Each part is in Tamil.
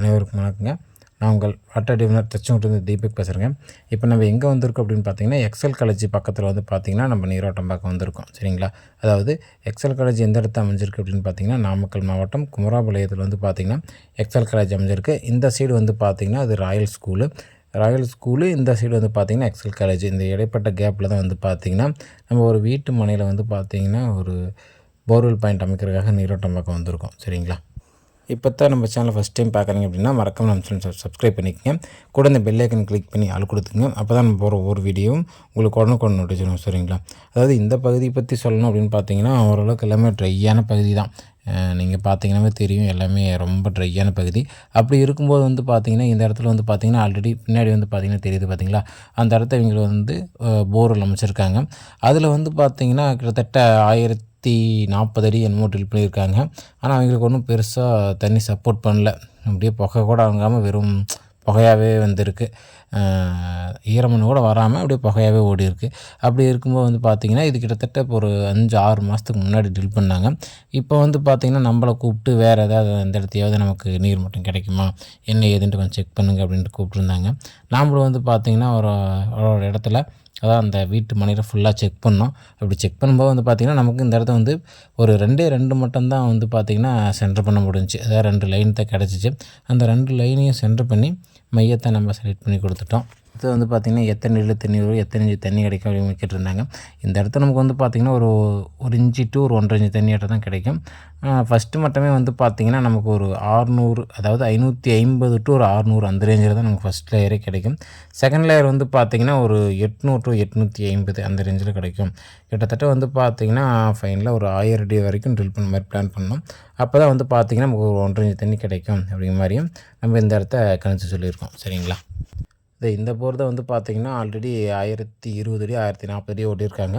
அனைவருக்கும் வணக்கங்க. நான் உங்கள் வாட்டர் டிவினர் தச்சங்கிட்டு தீபக் பேசுகிறேங்க இப்போ நம்ம எங்கே வந்திருக்கோம் அப்படின்னு பார்த்தீங்கன்னா எக்ஸல் காலேஜ் பக்கத்தில் வந்து பார்த்திங்கன்னா நம்ம நீரோட்டம் பார்க்க வந்திருக்கோம். சரிங்களா? அதாவது எக்ஸல் காலேஜ் எந்த இடத்துல அமைஞ்சிருக்கு அப்படின்னு பார்த்தீங்கன்னா நாமக்கல் மாவட்டம் குமராபாளையத்தில் வந்து பார்த்திங்கன்னா எக்ஸல் காலேஜ் அமைஞ்சிருக்கு. இந்த சைடு வந்து பார்த்திங்கன்னா அது ராயல் ஸ்கூலு ராயல் ஸ்கூலு இந்த சைடு வந்து பார்த்திங்கன்னா எக்ஸல் காலேஜ் இந்த இடைப்பட்ட கேப்பில் தான் வந்து பார்த்திங்கன்னா நம்ம ஒரு வீட்டு மனையில் வந்து பார்த்திங்கன்னா ஒரு போர்வெல் பாயிண்ட் அமைக்கிறதுக்காக நீரோட்டம் பக்கம் வந்திருக்கோம். சரிங்களா? இப்போ தான் நம்ம சேனலை ஃபஸ்ட் டைம் பார்க்குறீங்க அப்படின்னா மறக்காம நம்ம சேனல் சப்ஸ்கிரைப் பண்ணிக்கங்க. கூட இந்த பெல்லைக்கன் கிளிக் பண்ணி ஆள் கொடுத்துங்க அப்போ தான் நம்ம போகிற ஒவ்வொரு வீடியோவும் உங்களுக்கு உடனுக்குடன் நோட்டீஸ் வரும் சரிங்களா? அதாவது இந்த பகுதியை பற்றி சொல்லணும் அப்படின்னு பார்த்தீங்கன்னா ஓரளவுக்கு எல்லாமே ட்ரையான பகுதி தான். நீங்கள் பார்த்தீங்கன்னாவே தெரியும் எல்லாமே ரொம்ப ட்ரையான பகுதி. அப்படி இருக்கும்போது வந்து பார்த்திங்கன்னா இந்த இடத்துல வந்து பார்த்திங்கன்னா ஆல்ரெடி பின்னாடி வந்து பார்த்திங்கன்னா தெரியுது பார்த்தீங்களா? அந்த இடத்த இவங்க வந்து போர்வெல் அமைச்சிருக்காங்க. அதில் வந்து பார்த்திங்கன்னா கிட்டத்தட்ட ஆயிரத்தி நூற்றி நாற்பது அடி என்னமோ ட்ரில் பண்ணியிருக்காங்க. ஆனால் அவங்களுக்கு ஒன்றும் பெருசாக தண்ணி சப்போர்ட் பண்ணல. அப்படியே புகை கூட வாங்காமல் வெறும் புகையாகவே வந்திருக்கு. ஈரமண் கூட வராமல் அப்படியே புகையாகவே ஓடி இருக்குது அப்படி இருக்கும்போது வந்து பார்த்திங்கன்னா இது கிட்டத்தட்ட இப்போ ஒரு அஞ்சு ஆறு மாதத்துக்கு முன்னாடி ட்ரில் பண்ணாங்க. இப்போ வந்து பார்த்திங்கன்னா நம்மளை கூப்பிட்டு வேறு ஏதாவது அந்த இடத்தையாவது நமக்கு நீர் மட்டும் கிடைக்குமா? என்ன ஏதுன்ட்டு கொஞ்சம் செக் பண்ணுங்க அப்படின்ட்டு கூப்பிட்ருந்தாங்க நாமளும் வந்து பார்த்திங்கன்னா ஒரு ஒரு இடத்துல அதான் அந்த வீட்டு மனையில் ஃபுல்லாக செக் பண்ணோம். அப்படி செக் பண்ணும்போது வந்து பார்த்திங்கன்னா நமக்கு இந்த இடத்த வந்து ஒரு ரெண்டே ரெண்டு மட்டும்தான் வந்து பார்த்திங்கன்னா சென்டர் பண்ண முடிஞ்சிச்சு. அதாவது ரெண்டு லைன் தான் கிடச்சிச்சு. அந்த ரெண்டு லைனையும் சென்டர் பண்ணி மையத்தை நம்ம செலக்ட் பண்ணி கொடுத்துட்டோம். அடுத்து வந்து பார்த்திங்கன்னா எத்தனை இதில் தண்ணி வரும் எத்தனை இஞ்சி தண்ணி கிடைக்கும் அப்படின்னு கேட்டிருந்தாங்க. இந்த இடத்துல நமக்கு வந்து பார்த்திங்கன்னா ஒரு ஒரு இஞ்சி டு ஒரு ஒன்றரை இஞ்சி தண்ணி தான் கிடைக்கும். ஃபஸ்ட்டு மட்டுமே வந்து பார்த்திங்கன்னா நமக்கு ஒரு ஆறுநூறு அதாவது ஐநூற்றி ஐம்பது டு ஒரு ஆறுநூறு அந்த ரேஞ்சில் தான் நமக்கு ஃபஸ்ட் லேயரே கிடைக்கும். செகண்ட் லேயர் வந்து பார்த்திங்கன்னா ஒரு எட்நூறு டு எட்நூற்றி ஐம்பது அந்த ரேஞ்சில் கிடைக்கும். கிட்டத்தட்ட வந்து பார்த்திங்கன்னா ஃபைனில் ஒரு ஆயிரம் அடி வரைக்கும் ட்ரில் பண்ண மாதிரி பிளான் பண்ணோம். அப்போ தான் வந்து பார்த்திங்கன்னா நமக்கு ஒரு ஒன்றரை இஞ்சி தண்ணி கிடைக்கும் அப்படிங்கிற மாதிரியும் நம்ம இந்த இடத்த கணிச்சு சொல்லியிருக்கோம். சரிங்களா? இது இந்த போர் தான் வந்து பார்த்திங்கன்னா ஆல்ரெடி ஆயிரத்தி இருபது அடி ஆயிரத்தி நாற்பது அடி ஓட்டியிருக்காங்க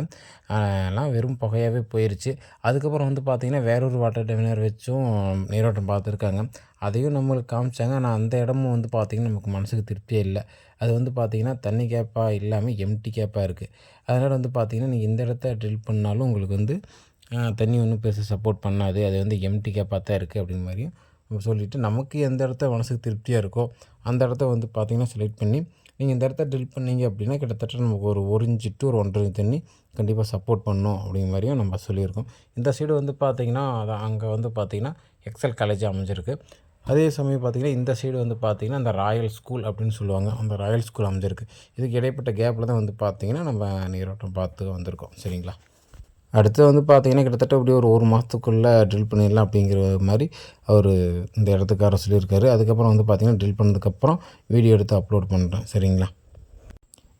எல்லாம் வெறும் புகையாகவே போயிடுச்சு அதுக்கப்புறம் வந்து பார்த்திங்கன்னா வேறொரு வாட்டர் டெமினர் வச்சும் நீரோட்டம் பார்த்துருக்காங்க அதையும் நம்மளுக்கு காமிச்சாங்க. ஆனால் அந்த இடமும் வந்து பார்த்திங்கன்னா நமக்கு மனசுக்கு திருப்தியே இல்லை. அது வந்து பார்த்திங்கன்னா தண்ணி கேப்பாக இல்லாமல் எம்டி கேப்பாக இருக்குது அதனால் வந்து பார்த்திங்கன்னா நீங்கள் இந்த இடத்த ட்ரில் பண்ணாலும் உங்களுக்கு வந்து தண்ணி ஒன்றும் பெருசாக சப்போர்ட் பண்ணாது. அது வந்து எம்டி கேப்பாக தான் இருக்குது அப்படின் மாதிரியும் சொல்லிவிட்டு நமக்கு எந்த இடத்த மனசுக்கு திருப்தியாக இருக்கோ அந்த இடத்த வந்து பார்த்திங்கன்னா செலக்ட் பண்ணி நீங்கள் இந்த இடத்த ட்ரில் பண்ணீங்க அப்படின்னா கிட்டத்தட்ட நமக்கு ஒரு ஒரு இன்ச்சு டு ஒரு ஒன்றரை தண்ணி கண்டிப்பாக சப்போர்ட் பண்ணும் அப்படிங்கிற மாதிரியும் நம்ம சொல்லியிருக்கோம். இந்த சைடு வந்து பார்த்திங்கன்னா அங்கே வந்து பார்த்திங்கன்னா எக்ஸல் காலேஜ் அமைஞ்சிருக்கு. அதே சமயம் பார்த்திங்கன்னா இந்த சைடு வந்து பார்த்திங்கன்னா அந்த ராயல் ஸ்கூல் அப்படின்னு சொல்லுவாங்க. அந்த ராயல் ஸ்கூல் அமைஞ்சிருக்கு. இதுக்கு இடைப்பட்ட கேப்பில் தான் வந்து பார்த்திங்கன்னா நம்ம நீரோட்டம் பார்த்து வந்திருக்கோம். சரிங்களா? அடுத்து வந்து பார்த்திங்கன்னா கிட்டத்தட்ட அப்படியே ஒரு ஒரு மாதத்துக்குள்ளே ட்ரில் பண்ணிடலாம் அப்படிங்கிற மாதிரி அவர் இந்த இடத்துக்கார சொல்லியிருக்காரு. அதுக்கப்புறம் வந்து பார்த்திங்கன்னா ட்ரில் பண்ணதுக்கப்புறம் வீடியோ எடுத்து அப்லோட் பண்ணுறேன் சரிங்களா?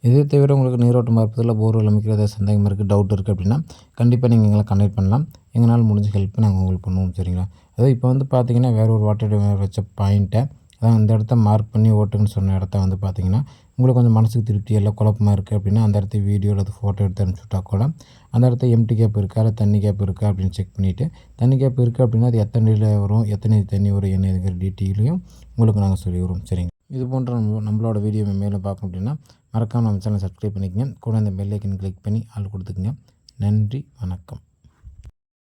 இதே தவிர உங்களுக்கு நீரோட்டம் பார்ப்பதில் போர்வெல் ஏதாவது சந்தேகம் இருக்குது டவுட் இருக்குது அப்படின்னா கண்டிப்பாக நீங்கள் எங்களை கனெக்ட் பண்ணலாம். எங்களால் முடிஞ்ச ஹெல்ப் நாங்கள் உங்களுக்கு பண்ணுவோம். சரிங்களா? அதாவது இப்போ வந்து பார்த்திங்கன்னா வேறு ஒரு வாட்டர் வச்ச பாயிண்ட்டை அதான் அந்த இடத்த மார்க் பண்ணி ஓட்டுங்கன்னு சொன்ன இடத்த வந்து பார்த்திங்கன்னா உங்களுக்கு கொஞ்சம் மனசுக்கு திருப்தி எல்லாம் குழப்பமாக இருக்குது அப்படின்னா அந்த இடத்த வீடியோ அல்லது ஃபோட்டோ எடுத்து அனுப்பிச்சுட்டா கூட அந்த இடத்த எம்டி கேப் இருக்கா? இல்லை தண்ணி கேப் இருக்கா? அப்படின்னு செக் பண்ணிவிட்டு தண்ணி கேப் இருக்குது அப்படின்னா அது எத்தனை அடியில் வரும்? எத்தனை தண்ணி வரும்? என்னங்கிற டீட்டெயிலையும் உங்களுக்கு நாங்கள் சொல்லிடுவோம் சரிங்க. இது போன்ற நம்ம நம்மளோட வீடியோ மேலும் பார்க்கணும் அப்படின்னா மறக்காமல் நம்ம சேனல் சப்ஸ்கிரைப் பண்ணிக்கங்க. கூட அந்த பெல்லைக்கன் கிளிக் பண்ணி ஆள் கொடுத்துக்குங்க. நன்றி வணக்கம்.